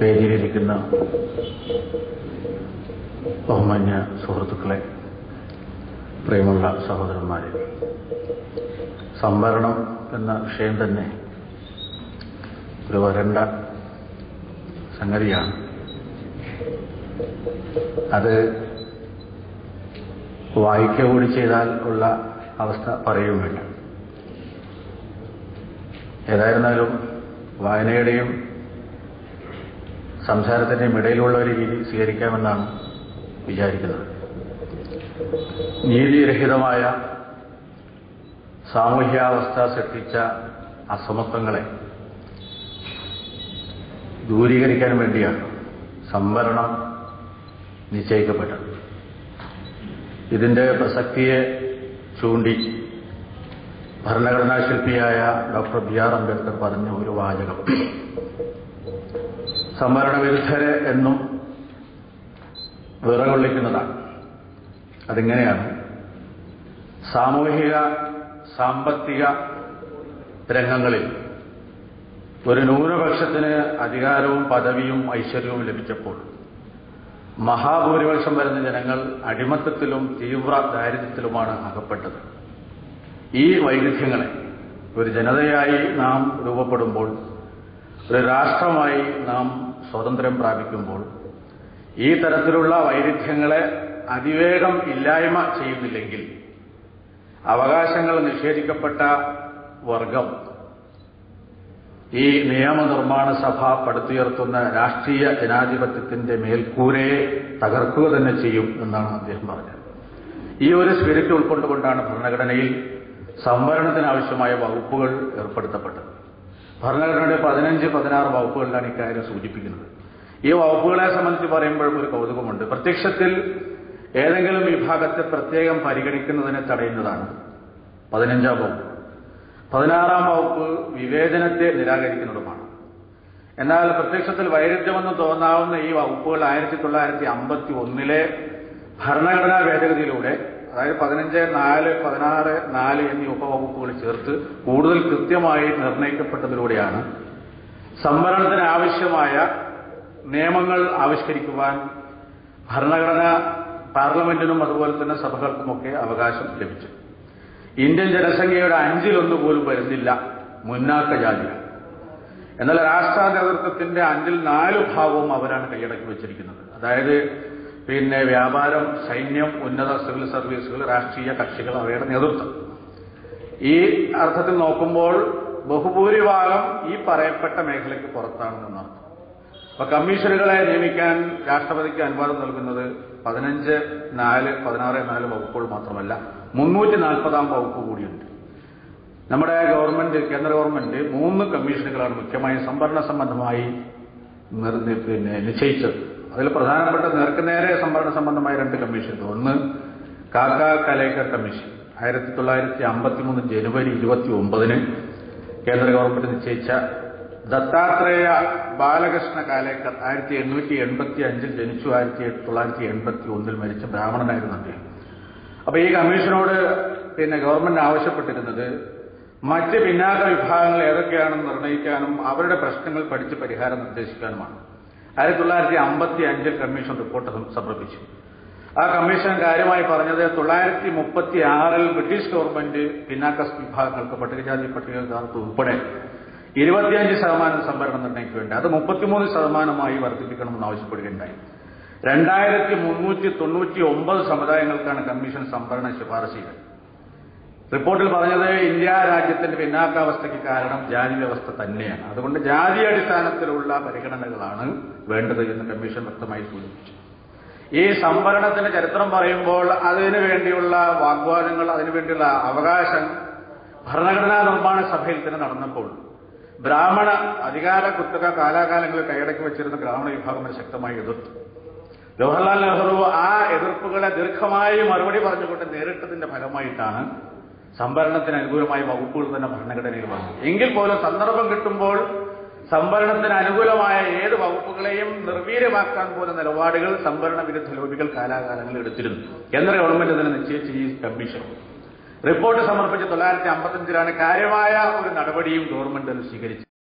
വേദിയിലിരിക്കുന്ന ബഹുമാന്യ സുഹൃത്തുക്കളെ പ്രിയമുള്ള സഹോദരന്മാരെ സംവരണം എന്ന വിഷയം തന്നെ ഒരു വരണ്ട സംഗതിയാണ്. അത് വായിക്കുക കൂടി ചെയ്താൽ ഉള്ള അവസ്ഥ പറയുകയും വേണ്ട ഏതായിരുന്നാലും വായനയുടെയും സംസാരത്തിന്റെയും ഇടയിലുള്ള ഒരു രീതി സ്വീകരിക്കാമെന്നാണ് വിചാരിക്കുന്നത്. നീതിരഹിതമായ സാമൂഹ്യാവസ്ഥ സൃഷ്ടിച്ച അസമത്വങ്ങളെ ദൂരീകരിക്കാൻ വേണ്ടിയാണ് സംവരണം നിശ്ചയിക്കപ്പെട്ടത്. ഇതിന്റെ പ്രസക്തിയെ ചൂണ്ടി ഭരണഘടനാ ശില്പിയായ ഡോക്ടർ ബി ആർ അംബേദ്കർ പറഞ്ഞ ഒരു വാചകം. സംവരണ വിരുദ്ധരെ എന്നും വിറകൊള്ളിക്കുന്നതാണ്. അതിങ്ങനെയാണ്. സാമൂഹിക സാമ്പത്തിക രംഗങ്ങളിൽ ഒരു ന്യൂനപക്ഷത്തിന് അധികാരവും പദവിയും ഐശ്വര്യവും ലഭിച്ചപ്പോൾ മഹാഭൂരിപക്ഷം വരുന്ന ജനങ്ങൾ അടിമത്തത്തിലും തീവ്ര ദാരിദ്ര്യത്തിലുമാണ് അകപ്പെട്ടത്. ഈ വൈരുദ്ധ്യങ്ങളെ ഒരു ജനതയായി നാം രൂപപ്പെടുമ്പോൾ ഒരു രാഷ്ട്രമായി നാം സ്വാതന്ത്ര്യം പ്രാപിക്കുമ്പോൾ ഈ തരത്തിലുള്ള വൈരുദ്ധ്യങ്ങളെ അതിവേഗം ഇല്ലായ്മ ചെയ്യുന്നില്ലെങ്കിൽ അവകാശങ്ങൾ നിഷേധിക്കപ്പെട്ട വർഗം ഈ നിയമനിർമ്മാണ സഭ പടുത്തുയർത്തുന്ന രാഷ്ട്രീയ ജനാധിപത്യത്തിന്റെ മേൽക്കൂരയെ തകർക്കുക തന്നെ ചെയ്യും എന്നാണ് അദ്ദേഹം പറഞ്ഞത്. ഈ ഒരു സ്പിരിറ്റ് ഉൾക്കൊണ്ടുകൊണ്ടാണ് ഭരണഘടനയിൽ സംവരണത്തിനാവശ്യമായ വകുപ്പുകൾ ഏർപ്പെടുത്തപ്പെട്ടത്. ഭരണഘടനയുടെ പതിനഞ്ച് പതിനാറ് വകുപ്പുകളിലാണ് ഇക്കാര്യം സൂചിപ്പിക്കുന്നത്. ഈ വകുപ്പുകളെ സംബന്ധിച്ച് പറയുമ്പോഴും ഒരു കൗതുകമുണ്ട്. പ്രത്യക്ഷത്തിൽ ഏതെങ്കിലും വിഭാഗത്തെ പ്രത്യേകം പരിഗണിക്കുന്നതിനെ തടയുന്നതാണ് പതിനഞ്ചാം വകുപ്പ്. പതിനാറാം വകുപ്പ് വിവേചനത്തെ നിരാകരിക്കുന്നതുമാണ്. എന്നാൽ പ്രത്യക്ഷത്തിൽ വൈരുദ്ധ്യമെന്ന് തോന്നാവുന്ന ഈ വകുപ്പുകൾ ആയിരത്തി തൊള്ളായിരത്തി അമ്പത്തി ഒന്നിലെ ഭരണഘടനാ ഭേദഗതിയിലൂടെ അതായത് പതിനഞ്ച് നാല് പതിനാറ് നാല് എന്നീ ഉപവകുപ്പുകൾ ചേർത്ത് കൂടുതൽ കൃത്യമായി നിർണയിക്കപ്പെട്ടതിലൂടെയാണ് സംവരണത്തിന് ആവശ്യമായ നിയമങ്ങൾ ആവിഷ്കരിക്കുവാൻ ഭരണഘടന പാർലമെന്റിനും അതുപോലെ തന്നെ സഭകൾക്കുമൊക്കെ അവകാശം ലഭിച്ചു. ഇന്ത്യൻ ജനസംഖ്യയുടെ അഞ്ചിലൊന്നു പോലും വരുന്നില്ല മുന്നാക്ക ജാതികൾ എന്നാൽ രാഷ്ട്ര നേതൃത്വത്തിന്റെ അഞ്ചിൽ നാല് ഭാഗവും അവരാണ് കൈയടക്കി വെച്ചിരിക്കുന്നത്. അതായത് പിന്നെ വ്യാപാരം സൈന്യം ഉന്നത സിവിൽ സർവീസുകൾ രാഷ്ട്രീയ കക്ഷികൾ അവയുടെ നേതൃത്വം. ഈ അർത്ഥത്തിൽ നോക്കുമ്പോൾ ബഹുഭൂരിഭാഗം ഈ പറയപ്പെട്ട മേഖലയ്ക്ക് പുറത്താണെന്നർത്ഥം അപ്പൊ കമ്മീഷനുകളെ നിയമിക്കാൻ രാഷ്ട്രപതിക്ക് അനുവാദം നൽകുന്നത് പതിനഞ്ച് നാല് പതിനാറ് നാല് വകുപ്പുകൾ മാത്രമല്ല മുന്നൂറ്റി നാൽപ്പതാം വകുപ്പ് കൂടിയുണ്ട്. നമ്മുടെ ഗവൺമെന്റ് കേന്ദ്ര ഗവൺമെന്റ് മൂന്ന് കമ്മീഷനുകളാണ് മുഖ്യമായും സംവരണ സംബന്ധമായി പിന്നെ നിശ്ചയിച്ചത്. അതിൽ പ്രധാനപ്പെട്ട നേർക്കുനേരെ സംവരണ സംബന്ധമായ രണ്ട് കമ്മീഷൻ ഒന്ന് കാക്ക കലേക്ക കമ്മീഷൻ ആയിരത്തി തൊള്ളായിരത്തി അമ്പത്തി മൂന്ന് ജനുവരി ഇരുപത്തി ഒമ്പതിന് കേന്ദ്ര ഗവൺമെന്റ് നിശ്ചയിച്ച ദത്താത്രേയ ബാലകൃഷ്ണ കാലേക്കർ ആയിരത്തി എണ്ണൂറ്റി എൺപത്തി അഞ്ചിൽ ജനിച്ചു. ആയിരത്തി തൊള്ളായിരത്തി എൺപത്തി ഒന്നിൽ മരിച്ച ബ്രാഹ്മണനായിരുന്നു അദ്ദേഹം. അപ്പൊ ഈ കമ്മീഷനോട് പിന്നെ ഗവൺമെന്റ് ആവശ്യപ്പെട്ടിരുന്നത് മറ്റ് പിന്നാക്ക വിഭാഗങ്ങൾ ഏതൊക്കെയാണെന്ന് നിർണയിക്കാനും അവരുടെ പ്രശ്നങ്ങൾ പഠിച്ച് പരിഹാരം നിർദ്ദേശിക്കാനുമാണ്. ആയിരത്തി തൊള്ളായിരത്തി അമ്പത്തി അഞ്ചിൽ കമ്മീഷൻ റിപ്പോർട്ട് സമർപ്പിച്ചു. ആ കമ്മീഷൻ കാര്യമായി പറഞ്ഞത് തൊള്ളായിരത്തി മുപ്പത്തി ആറിൽ ബ്രിട്ടീഷ് ഗവൺമെന്റ് പിന്നാക്ക വിഭാഗങ്ങൾക്ക് പട്ടികജാതി പട്ടികക്കാർക്ക് ഉൾപ്പെടെ ഇരുപത്തിയഞ്ച് ശതമാനം സംവരണം നിർണയിക്കുകയുണ്ട് അത് മുപ്പത്തിമൂന്ന് ശതമാനമായി വർദ്ധിപ്പിക്കണമെന്ന് ആവശ്യപ്പെടുകയുണ്ടായി. രണ്ടായിരത്തി മുന്നൂറ്റി തൊണ്ണൂറ്റി ഒമ്പത് സമുദായങ്ങൾക്കാണ് കമ്മീഷൻ സംവരണ ശുപാർശ ചെയ്തത്. റിപ്പോർട്ടിൽ പറഞ്ഞത് ഇന്ത്യ രാജ്യത്തിന്റെ പിന്നാക്കാവസ്ഥയ്ക്ക് കാരണം ജാതി വ്യവസ്ഥ തന്നെയാണ്. അതുകൊണ്ട് ജാതി അടിസ്ഥാനത്തിലുള്ള പരിഗണനകളാണ് വേണ്ടത് എന്ന് കമ്മീഷൻ വ്യക്തമായി സൂചിപ്പിച്ചു. ഈ സംവരണത്തിന്റെ ചരിത്രം പറയുമ്പോൾ അതിനു വേണ്ടിയുള്ള വാഗ്വാദങ്ങൾ അതിനുവേണ്ടിയുള്ള അവകാശം ഭരണഘടനാ നിർമ്മാണ സഭയിൽ തന്നെ നടന്നപ്പോൾ ബ്രാഹ്മണ അധികാര കുത്തക കാലാകാലങ്ങളിൽ കൈയടക്കി വെച്ചിരുന്ന ബ്രാഹ്മണ വിഭാഗം ശക്തമായി എതിർത്തു. ജവഹർലാൽ നെഹ്റു ആ എതിർപ്പുകളെ ദീർഘമായി മറുപടി പറഞ്ഞുകൊണ്ട് നേരിട്ടതിന്റെ ഫലമായിട്ടാണ് സംവരണത്തിന് അനുകൂലമായ വകുപ്പുകൾ തന്നെ ഭരണഘടനയിൽ വന്നു. എങ്കിൽ പോലും സന്ദർഭം കിട്ടുമ്പോൾ സംവരണത്തിന് അനുകൂലമായ ഏത് വകുപ്പുകളെയും നിർവീര്യമാക്കാൻ പോലും നിലപാടുകൾ സംവരണ വിരുദ്ധ ലോബികൾ കാലാകാലങ്ങളിൽ എടുത്തിരുന്നു. കേന്ദ്ര ഗവൺമെന്റ് തന്നെ നിശ്ചയിച്ച ഈ കമ്മീഷൻ. റിപ്പോർട്ട് സമർപ്പിച്ച തൊള്ളായിരത്തി അമ്പത്തഞ്ചിലാണ് കാര്യമായ ഒരു നടപടിയും ഗവൺമെന്റ് സ്വീകരിച്ചത്.